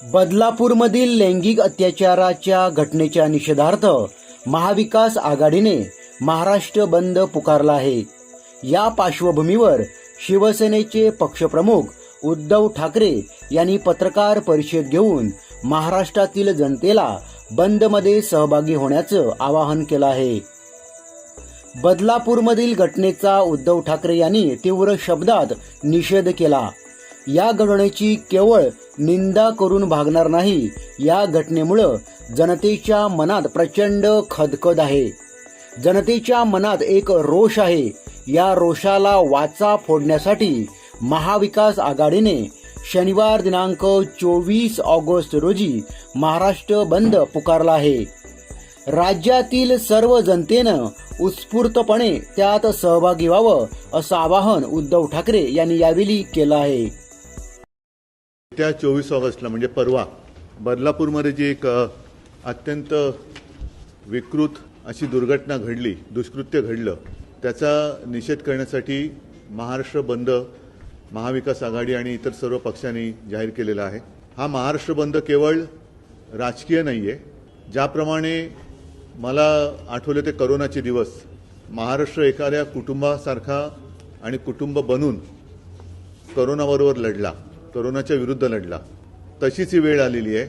बदलापूरमधील लैंगिक अत्याचाराच्या घटनेच्या निषेधार्थ महाविकास आघाडीने महाराष्ट्र बंद पुकारला आहे. या पार्श्वभूमीवर शिवसेनेचे पक्षप्रमुख उद्धव ठाकरे यांनी पत्रकार परिषद घेऊन महाराष्ट्रातील जनतेला बंदमध्ये सहभागी होण्याचं आवाहन केलं आहे. बदलापूरमधील घटनेचा उद्धव ठाकरे यांनी तीव्र शब्दात निषेध केला. या घटनेची केवळ निंदा करून भागणार नाही. या घटनेमुळं जनतेच्या मनात प्रचंड खदखद आहे. जनतेच्या मनात एक रोष आहे. या रोषाला वाचा फोडण्यासाठी महाविकास आघाडीने शनिवार दिनांक चोवीस ऑगस्ट रोजी महाराष्ट्र बंद पुकारला आहे. राज्यातील सर्व जनतेनं उत्स्फूर्तपणे त्यात सहभागी व्हावं असं आवाहन उद्धव ठाकरे यांनी यावेळी केलं आहे. त्या चोवीस ऑगस्टला म्हणजे परवा बदलापूरमध्ये जी एक अत्यंत विकृत अशी दुर्घटना घडली दुष्कृत्य घडलं त्याचा निषेध करण्यासाठी महाराष्ट्र बंद महाविकास आघाडी आणि इतर सर्व पक्षांनी जाहीर केलेला आहे. हा महाराष्ट्र बंद केवळ राजकीय नाही आहे ज्याप्रमाणे मला आठवले ते करोनाचे दिवस महाराष्ट्र एखाद्या कुटुंबासारखा आणि कुटुंब बनून करोनाबरोबर लढला. करोनाच्या विरुद्ध लढला. तशीच ही वेळ आलेली आहे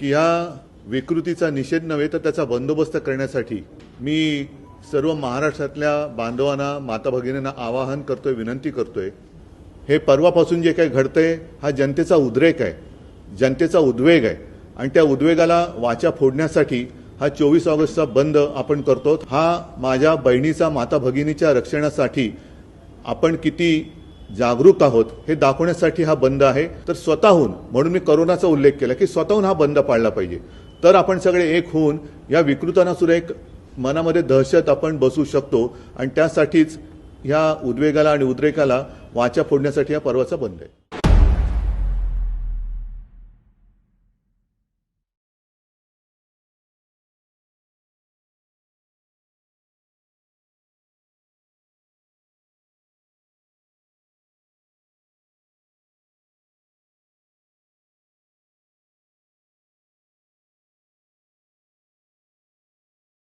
की ह्या विकृतीचा निषेध नव्हे तर त्याचा बंदोबस्त करण्यासाठी मी सर्व महाराष्ट्रातल्या बांधवांना माता भगिनींना आवाहन करतोय विनंती करतोय. हे परवापासून जे काही घडतंय हा जनतेचा उद्रेक आहे. जनतेचा उद्वेग आहे. आणि त्या उद्वेगाला वाचा फोडण्यासाठी हा चोवीस ऑगस्टचा बंद आपण करतो हा माझ्या बहिणीचा माता भगिनीच्या रक्षणासाठी आपण किती जागरूक आहोत हे दाखवण्यासाठी हा बंद आहे. तर स्वतःहून म्हणून मी करोनाचा उल्लेख केला की स्वतःहून हा बंद पाळला पाहिजे. तर आपण सगळे एक होऊन या विकृतांना सुद्धा एक मनामध्ये दहशत आपण बसू शकतो आणि त्यासाठीच ह्या उद्वेगाला आणि उद्रेकाला वाचा फोडण्यासाठी हा पर्वाचा बंद आहे.